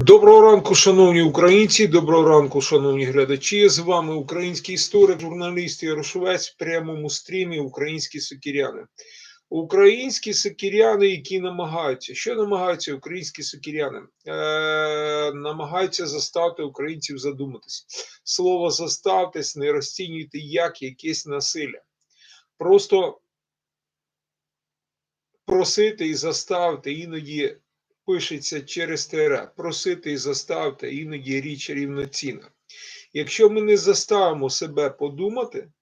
Доброго ранку, шановні українці, доброго ранку, шановні глядачі. З вами український історик, журналіст Ярошовець в прямому стрімі Українські сокіряни. Українські сокіряни, які намагаються, що намагаються українські сокіряни? Е, намагаються заставити українців задуматись. Слово заставтесь, не розцінюйте як якесь насилля. Просто просити і заставити іноді пишеться через ТР. Просити і заставити іноді річ рівноцінна. Якщо ми не заставимо себе подумати,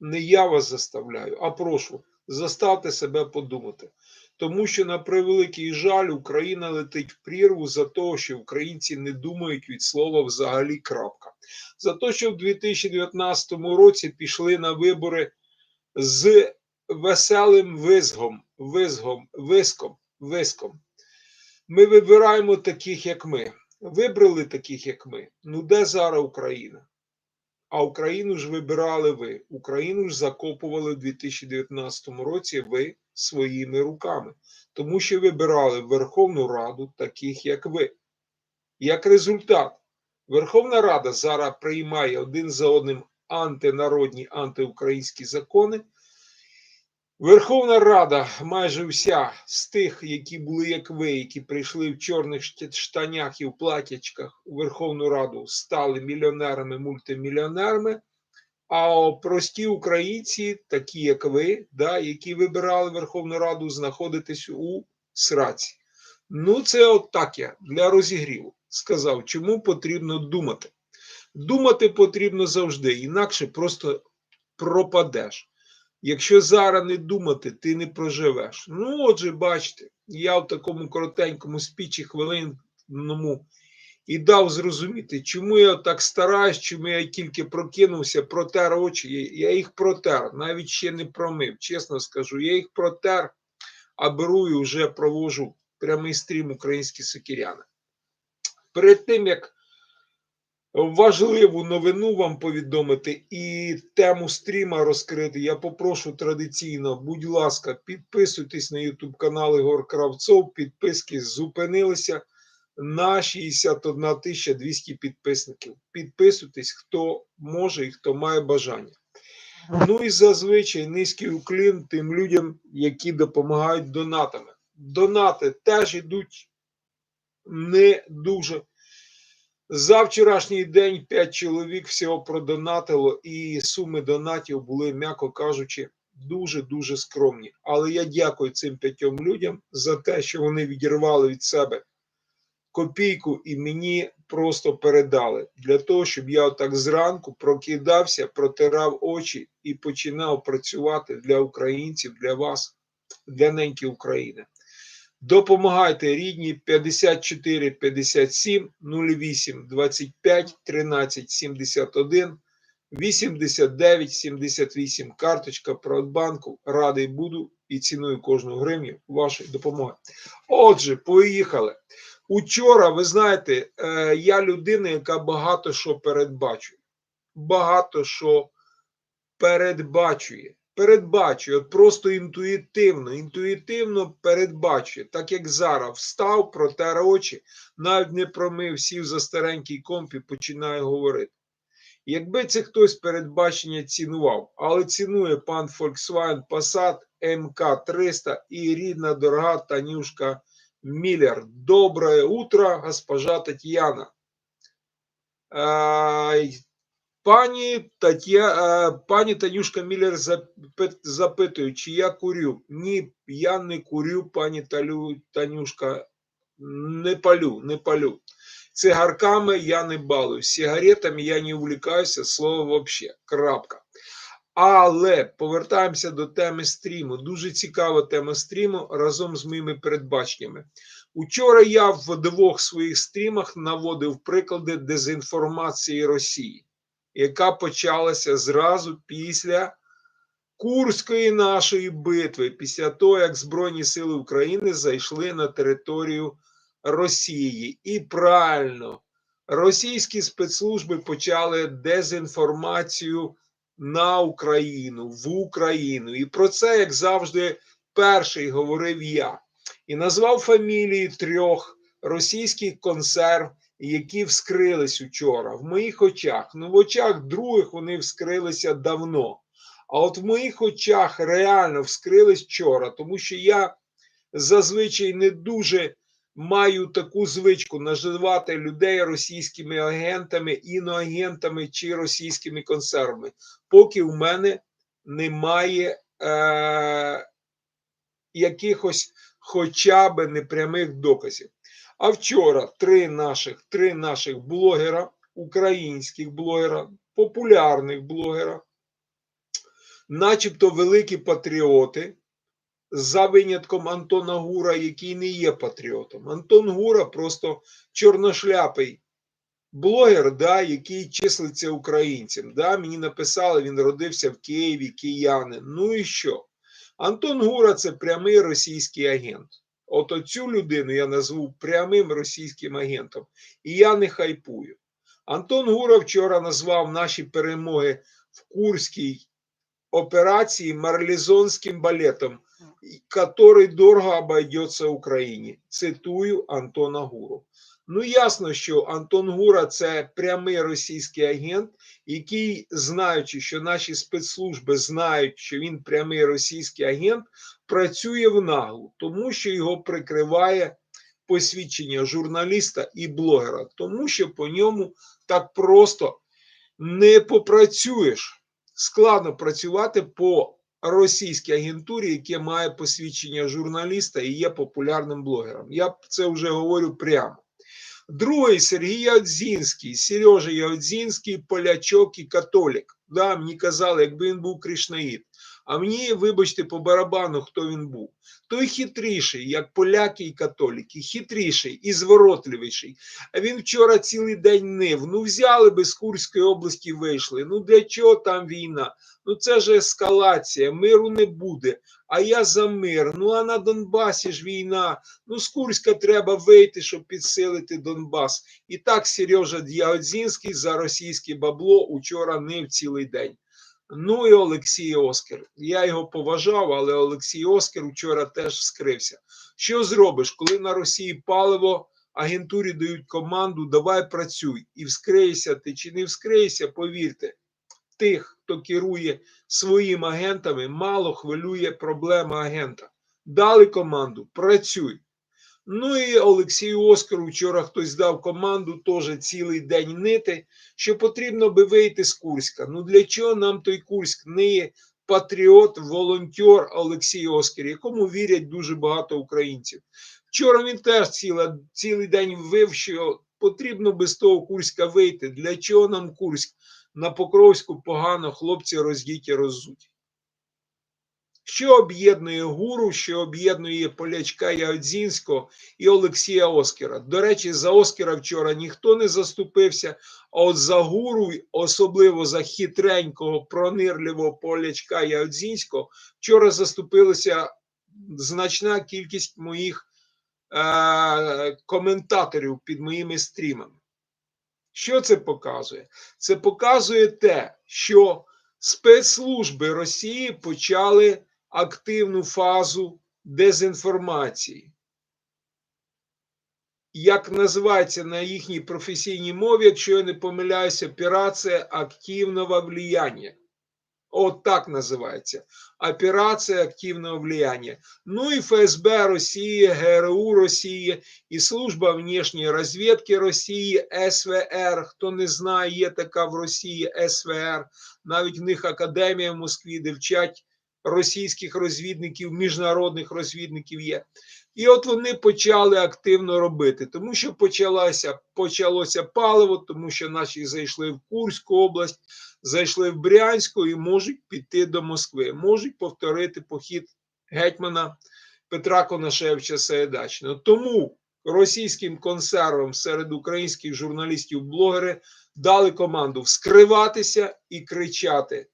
не я вас заставляю, а прошу, заставте себе подумати. Тому що, на превеликий жаль, Україна летить в прірву за те, що українці не думають від слова взагалі крапка. За те, що в 2019 році пішли на вибори з веселим визгом, визгом, виском, виском. Ми вибираємо таких, як ми. Вибрали таких, як ми. Ну де зараз Україна? А Україну ж вибирали ви. Україну ж закопували в 2019 році ви своїми руками, тому що вибирали Верховну Раду таких, як ви. Як результат, Верховна Рада зараз приймає один за одним антинародні, антиукраїнські закони. Верховна Рада, майже вся з тих, які були як ви, які прийшли в чорних штанях і в платячках у Верховну Раду, стали мільйонерами, мультимільйонерами. А прості українці, такі як ви, да, які вибирали Верховну Раду, знаходитесь у сраці. Ну, це от так я для розігріву сказав, чому потрібно думати. Думати потрібно завжди, інакше просто пропадеш. Якщо зараз не думати, ти не проживеш. Ну, отже, бачите, я в такому коротенькому спічі хвилинному і дав зрозуміти, чому я так стараюсь, чому я тільки прокинувся, протер очі. Я- їх протер, навіть ще не промив. Чесно скажу, я їх протер, а беру і вже провожу прямий стрім українські сокіряни. Перед тим як важливу новину вам повідомити і тему стріма розкрити. Я попрошу традиційно, будь ласка, підписуйтесь на YouTube канал Ігор Кравцов. Підписки зупинилися на 61 200 підписників. Підписуйтесь, хто може і хто має бажання. Ну і зазвичай низький уклін тим людям, які допомагають донатами. Донати теж йдуть не дуже. За вчорашній день 5 чоловік всього продонатило, і суми донатів були, м'яко кажучи, дуже-дуже скромні. Але я дякую цим п'ятьом людям за те, що вони відірвали від себе копійку і мені просто передали для того, щоб я отак зранку прокидався, протирав очі і починав працювати для українців, для вас, для неньки України. Допомагайте рідні 54 57 08 25 13 71 89 78 карточка Приватбанку. Радий буду і ціную кожну гривню вашої допомоги. Отже, поїхали. Учора, ви знаєте, е, я людина, яка багато що передбачує. Багато що передбачує. Передбачує, от просто інтуїтивно, інтуїтивно передбачує, так як зараз встав, протер очі, навіть не промив, сів за старенький комп і починає говорити. Якби це хтось передбачення цінував, але цінує пан Volkswagen Passat МК-300 і рідна дорога Танюшка Міллер. Доброе утро, госпожа Тетяна. Пані Тетя, е, пані Танюшка Міллер запит- запитує, чи я курю. Ні, я не курю, пані Талю, Танюшка. Не палю, не палю. Цигарками я не балую, сигаретами я не увлікаюся, слово вообще. Крапка. Але повертаємося до теми стріму. Дуже цікава тема стріму разом з моїми передбаченнями. Учора я в двох своїх стрімах наводив приклади дезінформації Росії яка почалася зразу після Курської нашої битви, після того, як Збройні Сили України зайшли на територію Росії. І правильно, російські спецслужби почали дезінформацію на Україну, в Україну. І про це, як завжди, перший говорив я. І назвав фамілії трьох російських консерв, які вскрились учора. В моїх очах. Ну, в очах других вони вскрилися давно. А от в моїх очах реально вскрились вчора, тому що я зазвичай не дуже маю таку звичку називати людей російськими агентами, іноагентами чи російськими консервами, поки в мене немає е- якихось хоча б непрямих доказів. А вчора три наших три наших блогера, українських блогера, популярних блогера, начебто великі патріоти, за винятком Антона Гура, який не є патріотом. Антон Гура просто чорношляпий блогер, да, який числиться українцем. Да, Мені написали, він родився в Києві, киянин. Ну і що? Антон Гура це прямий російський агент. От оцю людину я назву прямим російським агентом. І я не хайпую. Антон Гура вчора назвав наші перемоги в Курській операції марлізонським балетом, який дорого обойдеться Україні. Цитую Антона Гуру. Ну, ясно, що Антон Гура це прямий російський агент, який, знаючи, що наші спецслужби знають, що він прямий російський агент, працює в наглу, тому що його прикриває посвідчення журналіста і блогера, тому що по ньому так просто не попрацюєш. Складно працювати по російській агентурі, яке має посвідчення журналіста і є популярним блогером. Я це вже говорю прямо. Другий Сергій Ядзінський, Сережа Ядзінський, полячок і католік. Да, Мені казали, якби він був кришнаїд. А мені, вибачте, по барабану, хто він був. Той хитріший, як поляки і католіки, хитріший і зворотливіший. А він вчора цілий день нив. Ну, взяли би з Курської області, вийшли. Ну для чого там війна? Ну це ж ескалація, миру не буде. А я за мир. Ну а на Донбасі ж війна. Ну, з Курська треба вийти, щоб підсилити Донбас. І так Сережа Діодзінський за російське бабло учора нив цілий день. Ну і Олексій Оскар. Я його поважав, але Олексій Оскар вчора теж скрився. Що зробиш, коли на Росії паливо агентурі дають команду, давай працюй і вскрийся ти чи не вскрийся, повірте, тих, хто керує своїми агентами, мало хвилює проблема агента. Дали команду, працюй. Ну і Олексію Оскару вчора хтось дав команду теж цілий день нити, що потрібно би вийти з Курська. Ну для чого нам той Курськ не є патріот, волонтер Олексій Оскар, якому вірять дуже багато українців. Вчора він теж ціла, цілий день вив, що потрібно би з того Курська вийти. Для чого нам Курськ? На Покровську погано хлопці роздіті роззуті. Що об'єднує гуру, що об'єднує полячка Ягодзінського і Олексія Оскара. До речі, за Оскара вчора ніхто не заступився, а от за гуру, особливо за хитренького, пронирливого полячка Ягодзінського, вчора заступилася значна кількість моїх е- коментаторів під моїми стрімами. Що це показує? Це показує те, що спецслужби Росії почали активну фазу дезінформації. Як називається на їхній професійній мові, якщо я не помиляюся, операція активного влияння. От так називається. Операція активного влияння. Ну і ФСБ Росії, ГРУ Росії, і Служба внешньої розвідки Росії, СВР. Хто не знає, є така в Росії СВР. Навіть в них академія в Москві, де вчать російських розвідників, міжнародних розвідників є. І от вони почали активно робити, тому що почалося, почалося паливо, тому що наші зайшли в Курську область, зайшли в Брянську і можуть піти до Москви, можуть повторити похід гетьмана Петра Конашевича Саєдачного. Тому російським консервам серед українських журналістів, блогери дали команду вскриватися і кричати: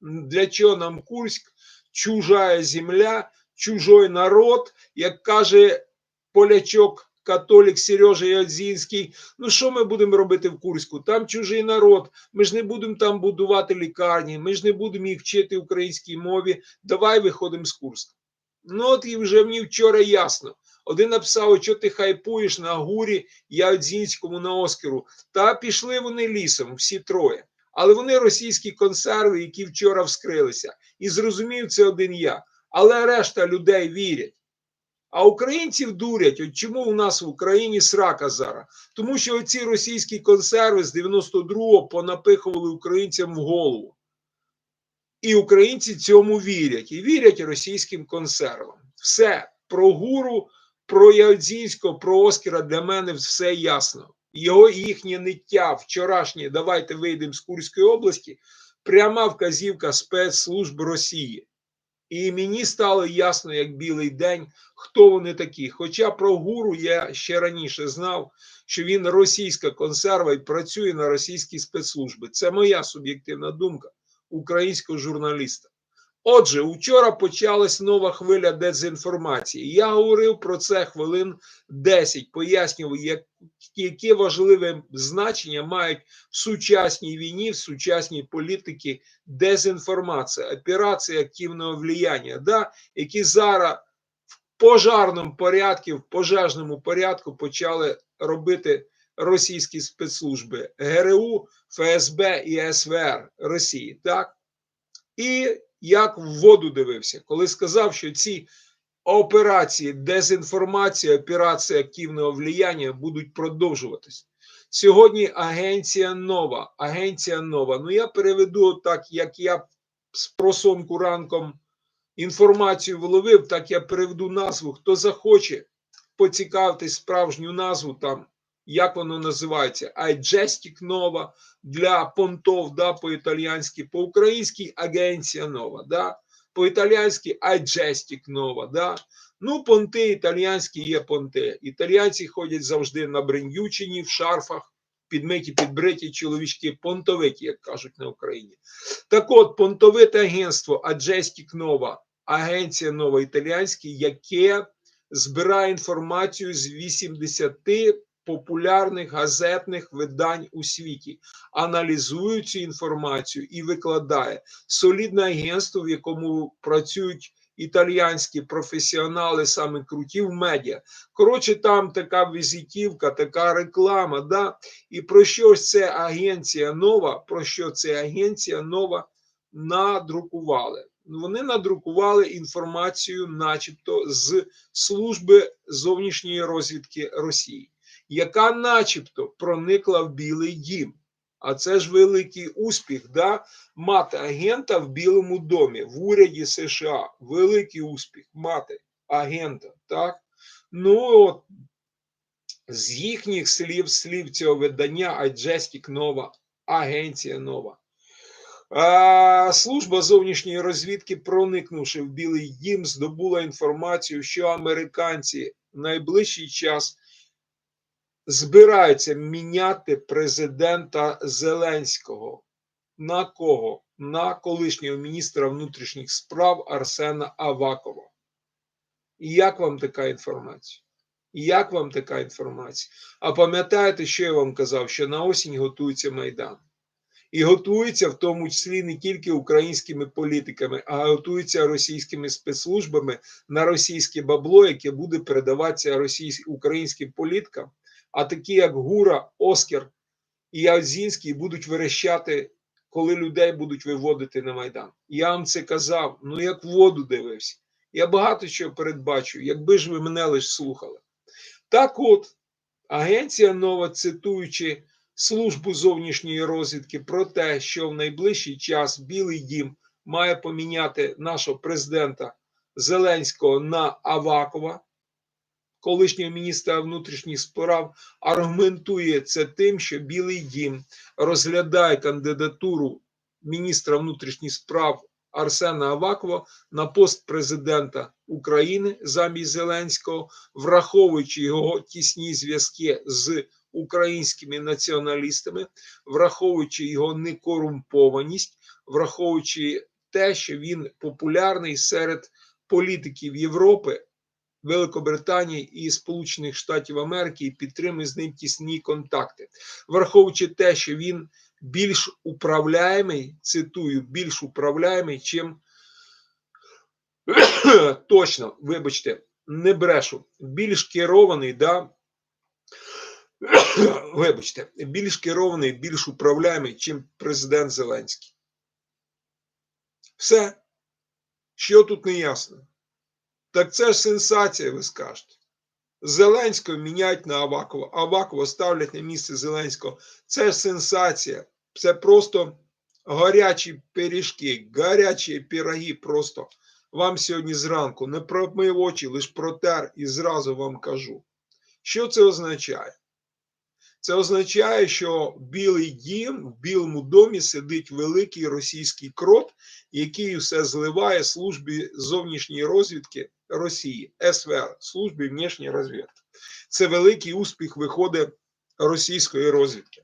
для чого нам Курськ, чужая земля, чужой народ, як каже полячок. Католік Сережа Ядзінський. Ну, що ми будемо робити в Курську? Там чужий народ. Ми ж не будемо там будувати лікарні, ми ж не будемо їх вчити українській мові. Давай виходимо з Курська. Ну, от і вже мені вчора ясно. Один написав, що ти хайпуєш на гурі Ядзінському на Оскару. Та пішли вони лісом, всі троє. Але вони російські консерви, які вчора вскрилися. І зрозумів це один я. Але решта людей вірять. А українців дурять. От чому у нас в Україні срака зараз? Тому що оці російські консерви з 92-го понапихували українцям в голову. І українці цьому вірять. І вірять російським консервам. Все про гуру, про Ядзінського, про Оскара для мене все ясно. Його їхнє ниття вчорашнє, давайте вийдемо з Курської області, пряма вказівка спецслужб Росії. І мені стало ясно, як білий день, хто вони такі. Хоча про гуру я ще раніше знав, що він російська консерва і працює на російські спецслужби. Це моя суб'єктивна думка українського журналіста. Отже, вчора почалась нова хвиля дезінформації. Я говорив про це хвилин 10, пояснював, як, яке важливе значення мають в сучасній війні, в сучасній політиці дезінформація, операції активного влияння, да, які зараз в пожарному порядку, в пожежному порядку почали робити російські спецслужби ГРУ, ФСБ і СВР Росії. так? І як в воду дивився, коли сказав, що ці операції дезінформації, операції активного влияння будуть продовжуватись. Сьогодні агенція нова. Агенція нова. Ну я переведу так, як я з просонку ранком інформацію виловив, так я переведу назву. Хто захоче поцікавитись справжню назву там, як воно називається, Айджестік нова для понтов, да, по-італійськи, по-українськи агенція нова, да, по-італійськи Айджестік нова, да. Ну, понти італійські є понти. Італійці ходять завжди на брендючині, в шарфах, підмиті, підбриті чоловічки, понтовиті, як кажуть на Україні. Так от, понтовите агентство Аджестік Нова, агенція нова італійська, яке збирає інформацію з 80 популярних газетних видань у світі, аналізує цю інформацію і викладає солідне агентство, в якому працюють італійські професіонали, саме круті в медіа. Коротше, там така візитівка, така реклама. да? І про що ж це агенція нова? Про що це агенція нова надрукували? Вони надрукували інформацію, начебто, з служби зовнішньої розвідки Росії яка начебто проникла в Білий Дім. А це ж великий успіх, да? мати агента в Білому домі, в уряді США. Великий успіх мати агента. так? Ну, от, з їхніх слів, слів цього видання, Айджестік нова, агенція нова. А, Служба зовнішньої розвідки, проникнувши в Білий Дім, здобула інформацію, що американці в найближчий час збираються міняти президента Зеленського. На кого? На колишнього міністра внутрішніх справ Арсена Авакова. І як вам така інформація? Як вам така інформація? А пам'ятаєте, що я вам казав? Що на осінь готується Майдан. І готується в тому числі не тільки українськими політиками, а готується російськими спецслужбами на російське бабло, яке буде передаватися російським українським політкам а такі, як Гура, Оскар і Язінський, будуть верещати, коли людей будуть виводити на Майдан. Я вам це казав, ну як воду дивився. Я багато чого передбачу, якби ж ви мене лише слухали. Так от, агенція нова, цитуючи службу зовнішньої розвідки про те, що в найближчий час Білий Дім має поміняти нашого президента Зеленського на Авакова колишнього міністра внутрішніх справ, аргументує це тим, що Білий Дім розглядає кандидатуру міністра внутрішніх справ Арсена Авакова на пост президента України замість Зеленського, враховуючи його тісні зв'язки з українськими націоналістами, враховуючи його некорумпованість, враховуючи те, що він популярний серед політиків Європи, Великобританії і Сполучених Штатів Америки і підтримує з ним тісні контакти, враховуючи те, що він більш управляємий, цитую, більш управляємий, чим точно, вибачте, не брешу, більш керований, да, вибачте, більш керований, більш управляємий, чим президент Зеленський. Все. Що тут не ясно? Так це ж сенсація, ви скажете. Зеленського міняють на Авакова, Авакова ставлять на місце Зеленського. Це ж сенсація. Це просто гарячі пиріжки, гарячі пироги просто. Вам сьогодні зранку не промив очі, лише протер і зразу вам кажу. Що це означає? Це означає, що Білий дім, в Білому домі сидить великий російський крот, який все зливає службі зовнішньої розвідки Росії, СВР, службі внішньої розвідки. Це великий успіх виходить російської розвідки.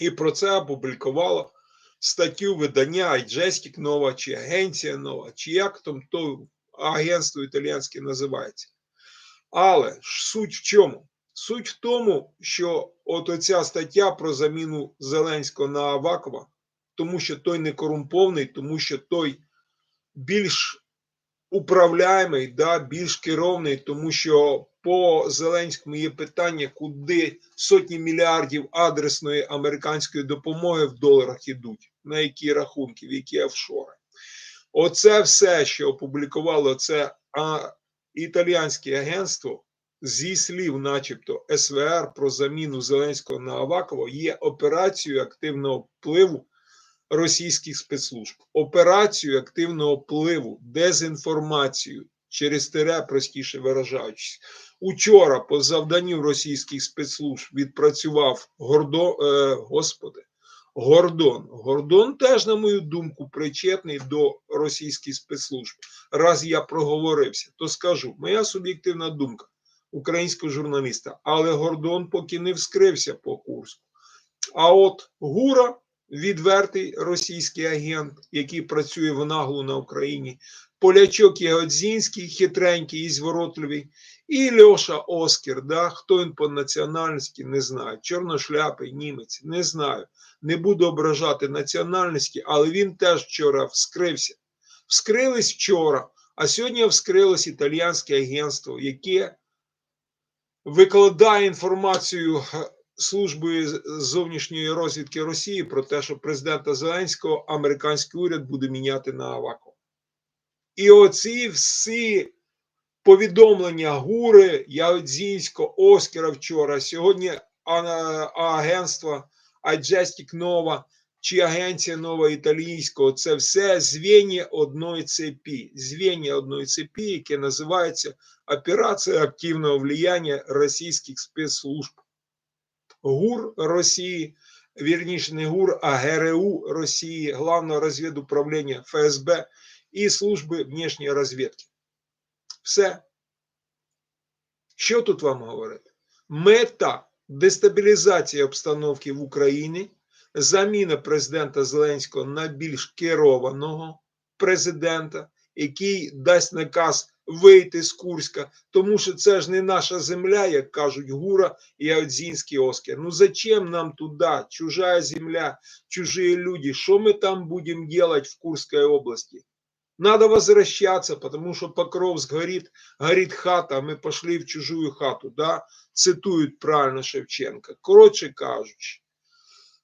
І про це опублікувало статтю видання Айджестік Нова, чи Агенція Нова, чи як там то агентство італійське називається. Але суть в чому? Суть в тому, що от оця стаття про заміну Зеленського на Авакова, тому що той не корумпований, тому що той більш управляємий, да, більш керовний, тому що по Зеленському є питання, куди сотні мільярдів адресної американської допомоги в доларах ідуть, на які рахунки, в які офшори. Оце все, що опублікувало це а, італійське агентство, зі слів, начебто, СВР про заміну Зеленського на Авакова, є операцією активного впливу російських спецслужб, операцію активного впливу, дезінформацію через тире, простіше виражаючись. Учора по завданню російських спецслужб відпрацював Гордо, е, господи, Гордон. Гордон теж, на мою думку, причетний до російських спецслужб. Раз я проговорився, то скажу, моя суб'єктивна думка українського журналіста, але Гордон поки не вскрився по Курську. А от Гура, відвертий російський агент, який працює в наглу на Україні, Полячок Ягодзінський, хитренький і зворотливий, і Льоша Оскер, да, хто він по національності, не знаю. Чорношляпий німець, не знаю. Не буду ображати національності, але він теж вчора вскрився. Вскрились вчора, а сьогодні вскрилось італійське агентство, яке викладає інформацію служби зовнішньої розвідки Росії про те, що президента Зеленського американський уряд буде міняти на Авакова. І оці всі повідомлення Гури, Ягодзінського, Оскара вчора, сьогодні агентство Аджестік Нова чи агенція нова італійського це все звіння одної цепі, звіння одної цепі, яке називається Операція активного влияння російських спецслужб. ГУР Росії, вірніше не ГУР, а ГРУ Росії, Главного розвідуправління ФСБ і служби внішньої розвідки. Все. Що тут вам говорити? Мета дестабілізації обстановки в Україні, заміна президента Зеленського на більш керованого президента, який дасть наказ вийти з Курська, тому що це ж не наша земля, як кажуть Гура і Аудзінський Оскар. Ну зачем нам туди? Чужая земля, чужі люди. Що ми там будемо делать в Курській області? Надо возвращаться, потому что Покровск горит, горит хата, а мы пошли в чужую хату, да? Цитують правильно Шевченка. Коротше кажучи,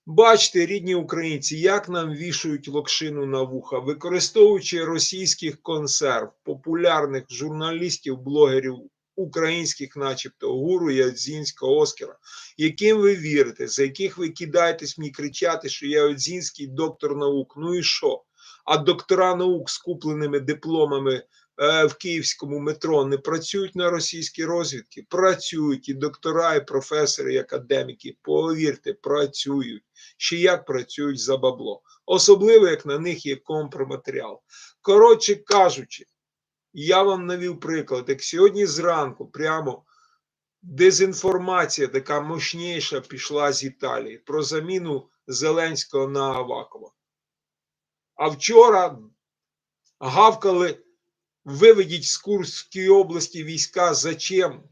бачите, рідні українці, як нам вішають локшину на вуха, використовуючи російських консерв, популярних журналістів, блогерів українських, начебто, гуру Ядзінського Оскара, яким ви вірите, за яких ви кидаєтесь мені кричати, що я Ядзінський доктор наук. Ну і що? а доктора наук з купленими дипломами в київському метро не працюють на російській розвідки. Працюють і доктора, і професори, і академіки. Повірте, працюють. Ще як працюють за бабло. Особливо, як на них є компроматеріал. Коротше кажучи, я вам навів приклад, як сьогодні зранку прямо. Дезінформація така мощніша пішла з Італії про заміну Зеленського на Авакова. А вчора гавкали, виведіть з Курської області війська зачем?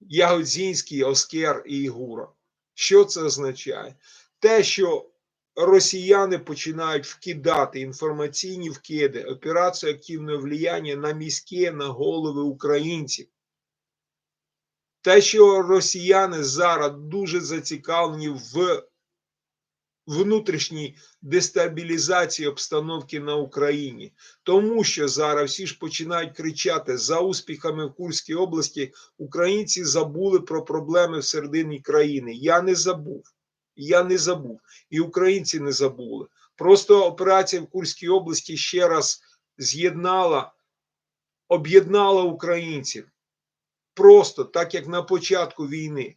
Ягодзінський, Оскер і Ігура. Що це означає? Те, що росіяни починають вкидати інформаційні вкиди, операцію активного влияння на міські, на голови українців. Те, що росіяни зараз дуже зацікавлені в внутрішній дестабілізації обстановки на Україні, тому що зараз всі ж починають кричати за успіхами в Курській області. Українці забули про проблеми всередині країни. Я не забув. Я не забув, і українці не забули. Просто операція в Курській області ще раз з'єднала, об'єднала українців. Просто так як на початку війни.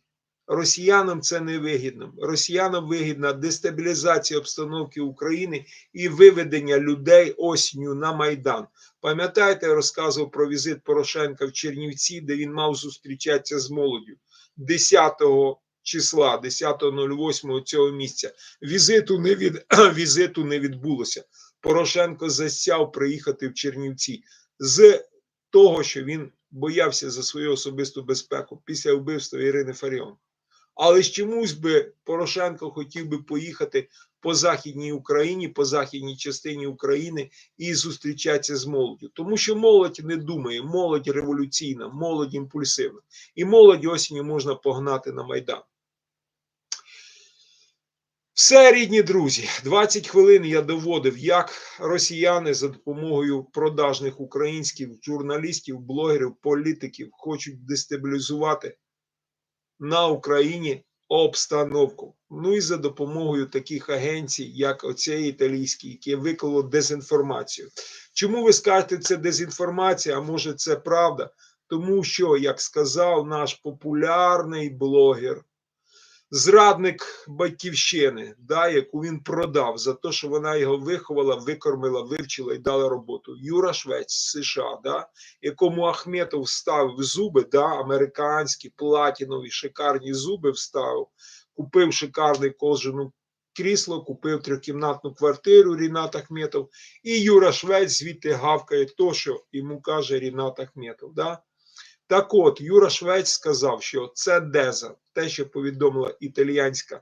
Росіянам це не вигідно. Росіянам вигідна дестабілізація обстановки України і виведення людей осінню на Майдан. Пам'ятаєте, я розказував про візит Порошенка в Чернівці, де він мав зустрічатися з молоддю 10 числа, 10.08 цього місяця. Візиту не від візиту не відбулося. Порошенко засяв приїхати в Чернівці з того, що він боявся за свою особисту безпеку після вбивства Ірини Фаріон. Але ж чомусь би Порошенко хотів би поїхати по західній Україні, по західній частині України і зустрічатися з молоддю. Тому що молодь не думає, молодь революційна, молодь імпульсивна. І молодь осінню можна погнати на Майдан. Все, рідні друзі, 20 хвилин я доводив, як росіяни за допомогою продажних українських журналістів, блогерів, політиків хочуть дестабілізувати на Україні обстановку. Ну і за допомогою таких агенцій, як оцей італійський, яке виклало дезінформацію. Чому ви скажете, це дезінформація? А може це правда? Тому що, як сказав наш популярний блогер, зрадник батьківщини, да, яку він продав за те, що вона його виховала, викормила, вивчила і дала роботу. Юра Швець США, да, якому Ахметов вставив зуби, да, американські, платінові, шикарні зуби вставив, купив шикарний кожану крісло, купив трьохкімнатну квартиру Рінат Ахметов, і Юра Швець звідти гавкає то, що йому каже Рінат Ахметов. Да? Так от, Юра Швець сказав, що це Деза, те, що повідомила італіянська,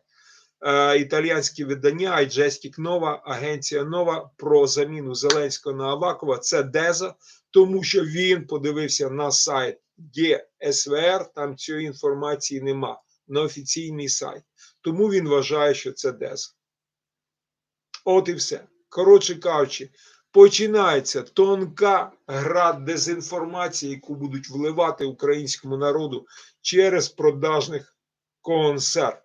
е, італіянське видання Айджестік Нова, агенція Нова про заміну Зеленського на Авакова. Це Деза, тому що він подивився на сайт ДСВР, там цієї інформації нема, на офіційний сайт. Тому він вважає, що це Деза. От і все. Коротше кажучи, починається тонка гра дезінформації, яку будуть вливати українському народу через продажних консерв.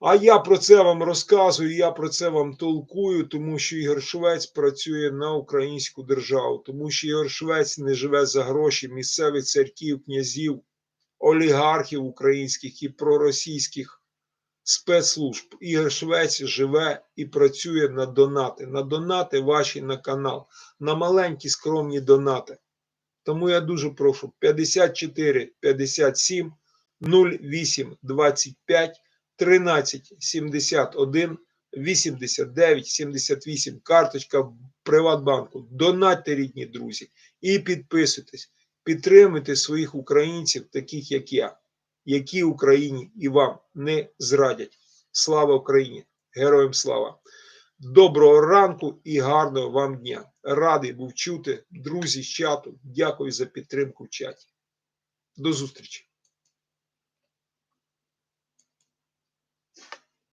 А я про це вам розказую, я про це вам толкую, тому що Ігор Швець працює на українську державу, тому що Ігор Швець не живе за гроші місцевих церків, князів, олігархів українських і проросійських спецслужб. Ігор Швець живе і працює на донати, на донати ваші на канал, на маленькі скромні донати. Тому я дуже прошу 54 57 08 25 13 71 89 78 карточка Приватбанку. Донатьте, рідні друзі, і підписуйтесь, підтримуйте своїх українців, таких як я які Україні і вам не зрадять. Слава Україні! Героям слава! Доброго ранку і гарного вам дня! Радий був чути, друзі з чату. Дякую за підтримку в чаті. До зустрічі!